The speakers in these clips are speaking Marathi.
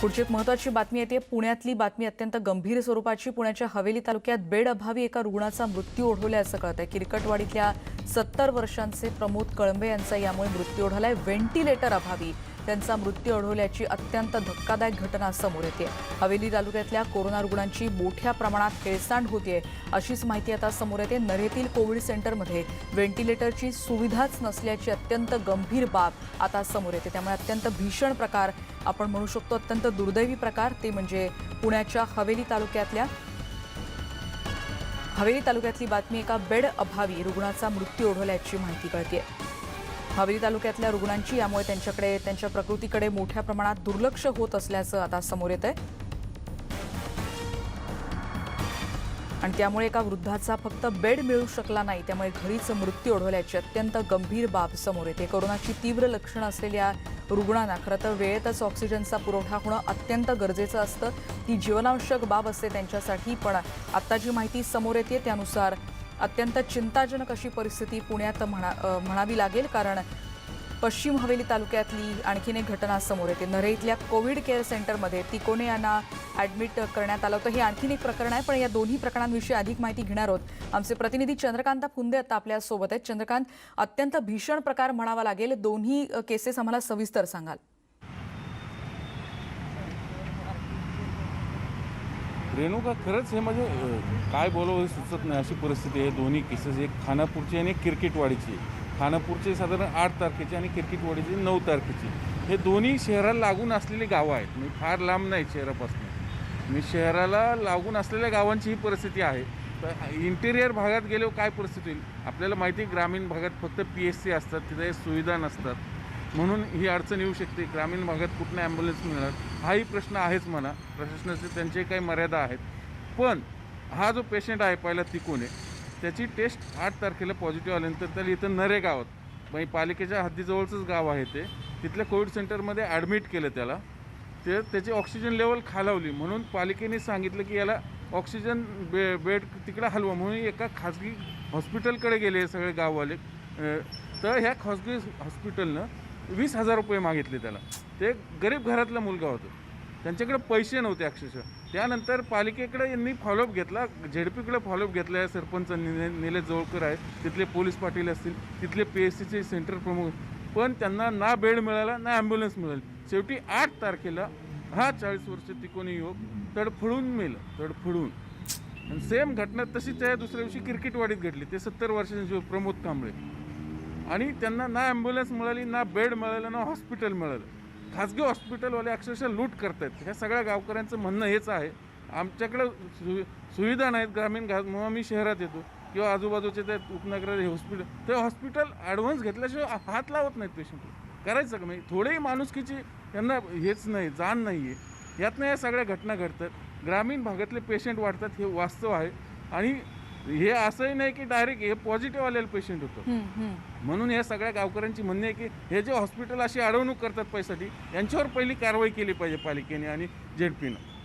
पुढची एक महत्वाची बातमी येते. पुण्यातली बातमी अत्यंत गंभीर स्वरूपाची. पुण्याच्या हवेली तालुक्यात बेड अभावी एका रुग्णाचा मृत्यू ओढवल्याचं कळत आहे किरकटवाडीतल्या सत्तर वर्षांचे प्रमोद कळंबे यांचा यामुळे मृत्यू ओढवलाय व्हेंटिलेटर अभावी. त्यांचा मृत्यू ओढवल्याची अत्यंत धक्कादायक घटना समोर येते. हवेली तालुक्यातल्या कोरोना रुग्णांची मोठ्या प्रमाणात हेळसांड होतीये अशीच माहिती आता समोर येते नरेतील कोविड सेंटरमध्ये. व्हेंटिलेटरची सुविधाच नसल्याची अत्यंत गंभीर बाब आता समोर येते. त्यामुळे अत्यंत भीषण प्रकार आपण म्हणू शकतो अत्यंत दुर्दैवी प्रकार. ते म्हणजे पुण्याच्या हवेली तालुक्यातल्या हवेली तालुक्यातली बातमी एका बेड अभावी रुग्णाचा मृत्यू ओढवल्याची माहिती कळते हवेली तालुक्यातल्या रुग्णांची यामुळे त्यांच्याकडे त्यांच्या प्रकृतीकडे मोठ्या प्रमाणात दुर्लक्ष होत असल्याचं आता समोर येत आहे आणि त्यामुळे एका वृद्धाचा फक्त बेड मिळू शकला नाही त्यामुळे घरीच मृत्यू ओढवल्याची अत्यंत गंभीर बाब समोर येते. कोरोनाची तीव्र लक्षणं असलेल्या रुग्णांना. खरं तर वेळेतच ऑक्सिजनचा पुरवठा होणं अत्यंत गरजेचं असतं. ती जीवनावश्यक बाब असते त्यांच्यासाठी पण आत्ता जी माहिती समोर येते त्यानुसार अत्यंत चिंताजनक अशी परिस्थिती पुण्यात म्हणा म्हणावी लागेल. कारण पश्चिम हवेली तालुक्यातली आणखीन एक घटना समोर येते. नरे इथल्या कोविड केअर सेंटरमध्ये तिकोने यांना ॲडमिट करण्यात आलं होतं. हे आणखीन एक प्रकरण आहे पण या दोन्ही प्रकरणांविषयी अधिक माहिती घेणार आहोत. आमचे प्रतिनिधी चंद्रकांत फुंदे आता आपल्यासोबत आहेत. चंद्रकांत अत्यंत भीषण प्रकार म्हणावा लागेल. दोन्ही केसेस आम्हाला सविस्तर सांगाल. रेणुका खरंच हे म्हणजे काय बोलावं हे सुचत नाही. अशी परिस्थिती आहे. दोन्ही केसेस एक खानापूरची आणि एक किरकिटवाडीची. खानापूरचे साधारण आठ तारखेची आणि किरकिटवाडीची नऊ तारखेची. हे दोन्ही शहराला लागून असलेली गावं आहेत. मी फार लांब नाही शहरापासून. मी शहराला लागून असलेल्या गावांची ही परिस्थिती आहे. तर इंटेरियर भागात गेल्यावर काय परिस्थिती होईल? आपल्याला माहिती आहे ग्रामीण भागात फक्त पी एस सी असतात तिथे सुविधा नसतात. म्हणून ही अडचण येऊ शकते. ग्रामीण भागात कुठनं ॲम्ब्युलन्स मिळणार? हाही प्रश्न आहेच म्हणा. प्रशासनाचे त्यांचे काही मर्यादा आहेत. पण हा जो पेशंट आहे पहिला तिकोने त्याची टेस्ट आठ तारखेला पॉझिटिव्ह आल्यानंतर त्याला इथं नरे गावात म्हणजे पालिकेच्या हद्दीजवळचंच गाव आहे ते. तिथल्या कोविड सेंटरमध्ये ॲडमिट केलं त्याला. ते त्याची ऑक्सिजन लेवल खालावली. म्हणून पालिकेने सांगितलं की याला ऑक्सिजन बे बेड तिकडं हलवा. म्हणून एका खाजगी हॉस्पिटलकडे गेले सगळे गाववाले. तर ह्या खाजगी हॉस्पिटलनं वीस हजार रुपये मागितले त्याला. ते गरीब घरातला मुलगा होता. त्यांच्याकडे पैसे नव्हते अक्षरशः. त्यानंतर पालिकेकडे यांनी फॉलोअप घेतला. झेडपीकडे फॉलोअप घेतला आहे सरपंच निले निलेश जवळकर आहे तिथले पोलीस पाटील असतील तिथले पी एस सीचे सेंटर प्रमुख. पण त्यांना ना बेड मिळाला ना ॲम्ब्युलन्स मिळाली. शेवटी आठ तारखेला हा चाळीस वर्ष तिकोनी युवक तडफडून मेलं तडफडून. आणि सेम घटना तशीच त्या दुसऱ्या दिवशी क्रिकेटवाडीत घडली. ते सत्तर वर्षांचे प्रमोद कांबळे. आणि त्यांना ना ॲम्ब्युलन्स मिळाली ना बेड मिळालं ना हॉस्पिटल मिळालं. खाजगी हॉस्पिटलवाले अक्षरशः लूट करतायत. ह्या सगळ्या गावकऱ्यांचं म्हणणं हेच आहे. आमच्याकडं सु सुविधा नाहीत. ग्रामीण घा मग मी शहरात येतो किंवा आजूबाजूचे ते उपनगरात हॉस्पिटल ते हॉस्पिटल ॲडव्हान्स घेतल्याशिवाय हात लावत नाहीत पेशंटला. करायचं का? नाही थोडेही माणुसकीची त्यांना हेच नाही जाण नाही आहे यातनं या सगळ्या घटना घडतात. ग्रामीण भागातले पेशंट वाढतात हे वास्तव आहे. आणि हे असंही नाही की डायरेक्ट हे पॉझिटिव्ह आलेलं पेशंट होतं. म्हणून या सगळ्या गावकऱ्यांची म्हणणे आहे की हे जे हॉस्पिटल अशी अडवणूक करतात पैसाठी यांच्यावर पहिली कारवाई केली पाहिजे पालिकेने आणि झेडपीनं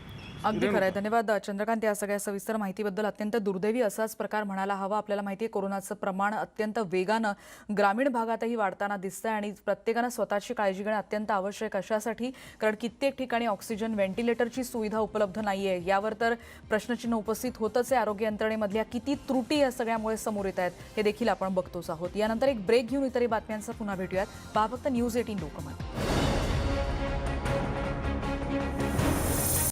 अगदी खरं आहे. धन्यवाद चंद्रकांत. या सगळ्या सविस्तर माहितीबद्दल अत्यंत दुर्दैवी असाच प्रकार म्हणायला हवा. आपल्याला माहिती आहे कोरोनाचं प्रमाण अत्यंत वेगानं ग्रामीण भागातही वाढताना दिसतंय आणि प्रत्येकानं स्वतःची काळजी घेणं अत्यंत आवश्यक अशासाठी कारण कित्येक ठिकाणी ऑक्सिजन व्हेंटिलेटरची सुविधा उपलब्ध नाही आहे यावर तर प्रश्नचिन्ह उपस्थित होतच आहे. आरोग्य यंत्रणेमधल्या किती त्रुटी या सगळ्यामुळे समोर येत आहेत हे देखील आपण बघतोच आहोत. यानंतर एक ब्रेक घेऊन इतरही बातम्यांचा पुन्हा भेटूयात. पहा फक्त न्यूज एटीन लोकमत.